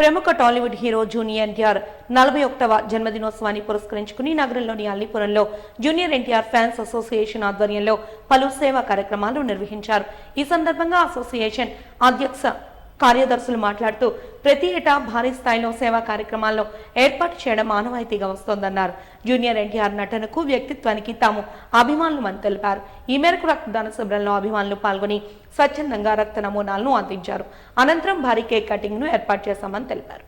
ప్రముఖ Tollywood hero junior NTR నలభై ఒకటవ జన్మదినోత్సవాన్ని పురస్కరించుకుని నగరంలోని అల్లీపురంలో జూనియర్ ఎన్టీఆర్ ఫ్యాన్స్ అసోసియేషన్ ఆధ్వర్యంలో పలు సేవా కార్యక్రమాలు నిర్వహించారు. ఈ సందర్భంగా అసోసియేషన్ అధ్యక్ష కార్యదర్శులు మాట్లాడుతూ ప్రతి ఏటా భారీ స్థాయిలో సేవా కార్యక్రమాల్లో ఏర్పాటు చేయడం ఆనవాయితీగా వస్తోందన్నారు. జూనియర్ ఎన్టీఆర్ నటనకు వ్యక్తిత్వానికి తాము అభిమానులమని తెలిపారు. ఈ మేరకు రక్తదాన శిబిరంలో అభిమానులు పాల్గొని స్వచ్ఛందంగా రక్త నమూనాలను అందించారు. అనంతరం భారీ కేక్ కటింగ్ను ఏర్పాటు చేశామని తెలిపారు.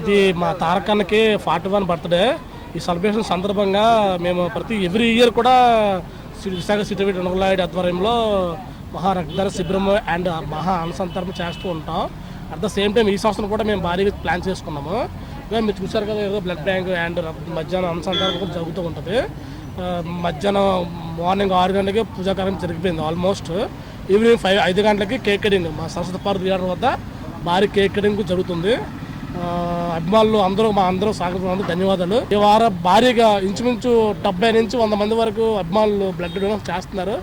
ఇది మా తారకన్నకి ఫార్టీ వన్ బర్త్డే. ఈ సెలబ్రేషన్ సందర్భంగా మేము ప్రతి ఎవ్రీ ఇయర్ కూడా విశాఖ సిటీ రంగులాయుడు ఆధ్వర్యంలో మహా రక్తదాన శిబిరం అండ్ మహా అనుసంతరం చేస్తూ ఉంటాం. అట్ ద సేమ్ టైం ఈ సంవత్సరం కూడా మేము భారీగా ప్లాన్ చేసుకున్నాము. ఇక మీరు చూసారు కదా ఏదో బ్లడ్ బ్యాంక్ అండ్ మధ్యాహ్నం అనుసంధానం కూడా జరుగుతూ ఉంటుంది. మధ్యాహ్నం మార్నింగ్ ఆరు గంటలకి పూజా కార్యం జరిగిపోయింది ఆల్మోస్ట్. ఈవినింగ్ ఫైవ్ ఐదు గంటలకి కేక్ కటింగ్ మా సరస్వతి పార్క్ థియేటర్ వద్ద భారీ కేక్ కటింగ్ జరుగుతుంది. అభిమానులు అందరూ మా అందరూ సాగతినందుకు ధన్యవాదాలు. ఈ వారం భారీగా ఇంచుమించు డెబ్బై నుంచి వంద మంది వరకు అభిమానులు బ్లడ్ డొనేషన్ చేస్తున్నారు.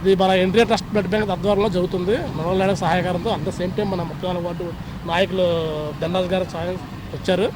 ఇది మన ఇండియా ట్రస్ట్ బ్లడ్ బ్యాంక్ ఆధ్వర్యంలో జరుగుతుంది. మనోళ్ళ సహాయకారంతో అట్ ద సేమ్ టైం మన ముఖ్యమైన వార్డు నాయకులు ధనరాజ్ గారు సహాయం వచ్చారు.